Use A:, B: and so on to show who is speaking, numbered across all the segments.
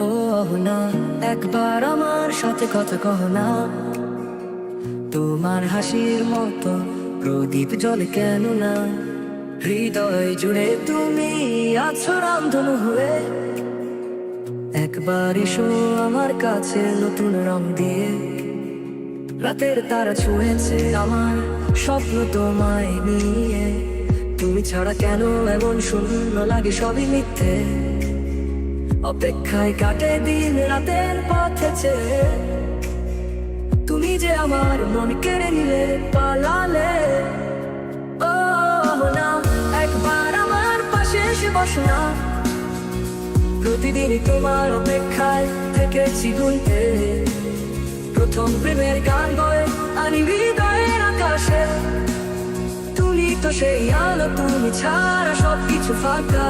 A: ও না, একবার আমার সাথে কথা কহ না। তোমার হাসির মতো প্রদীপ জলে কেন না? হৃদয় জুড়ে তুমি আছো রামধনু হয়ে। একবার এসো আমার কাছে নতুন রং দিয়ে। রাতের তারা ছুঁয়েছে আমার স্বপ্ন তোমায় নিয়ে। তুমি ছাড়া কেন এমন শূন্য লাগে সবই মিথ্যে। অপেক্ষায় কাটে দিন রাতের পথে চেয়ে। তুমি যে আমার মন কেড়ে নিলে, পালালে। ও না, একবার আমার পাশে এসে বসো না। প্রতিদিনই তোমার অপেক্ষায় থেকেছি গুনতে প্রথম প্রেমের গান বয়ে আনি হৃদয়ের আকাশে। তুমি তো সেই আলো, তুমি ছাড়া সবকিছু ফাঁকা।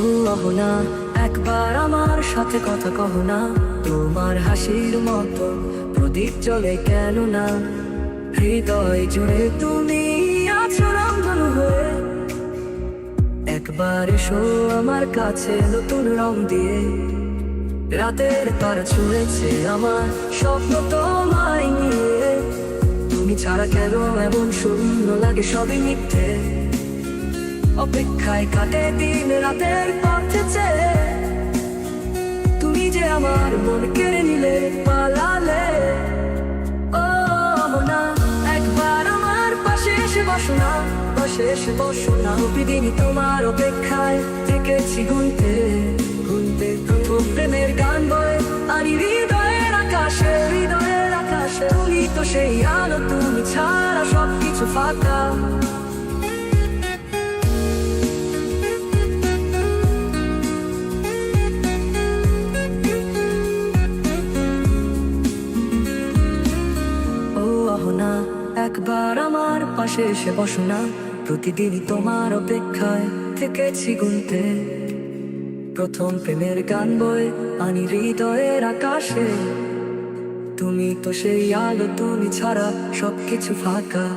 A: না, একবার আমার সাথে কথা কহ না। তোমার হাসির মতো প্রদীপ চলে কেন না? হৃদয় জুড়ে তুমি আছো রঙধনু হয়ে। একবার এসো আমার কাছে নতুন রং দিয়ে। রাতের তারা ছুঁয়েছে আমার স্বপ্ন তোমায় নিয়ে। তুমি ছাড়া কেন এমন শূন্য লাগে সবই মিথ্যে। অপেক্ষায় কাটে দিন রাতের পথে চেয়ে। তুমি যে আমার মন কেড়ে নিলে, পালালে। ও না একবার আমার পাশে এসে বসো না, পাশে এসে বসো না। প্রতিদিনই তোমার অপেক্ষায় থেকেছি গুনতে গুনতে। প্রথম প্রেমের গান বয়ে, আর হৃদয়ের আকাশে হৃদয়ের আকাশে। তুমি তো সেই আলো, তুমি ছাড়া সবকিছু ফাঁকা। না। একবার আমার পাশে এসে বসো না। প্রতিদিনই তোমার অপেক্ষায় থেকেছি গুনতে। প্রথম প্রেমের গান বয়ে আনি হৃদয়ের আকাশে। তুমি তো সেই আলো, তুমি ছাড়া সবকিছু ফাঁকা।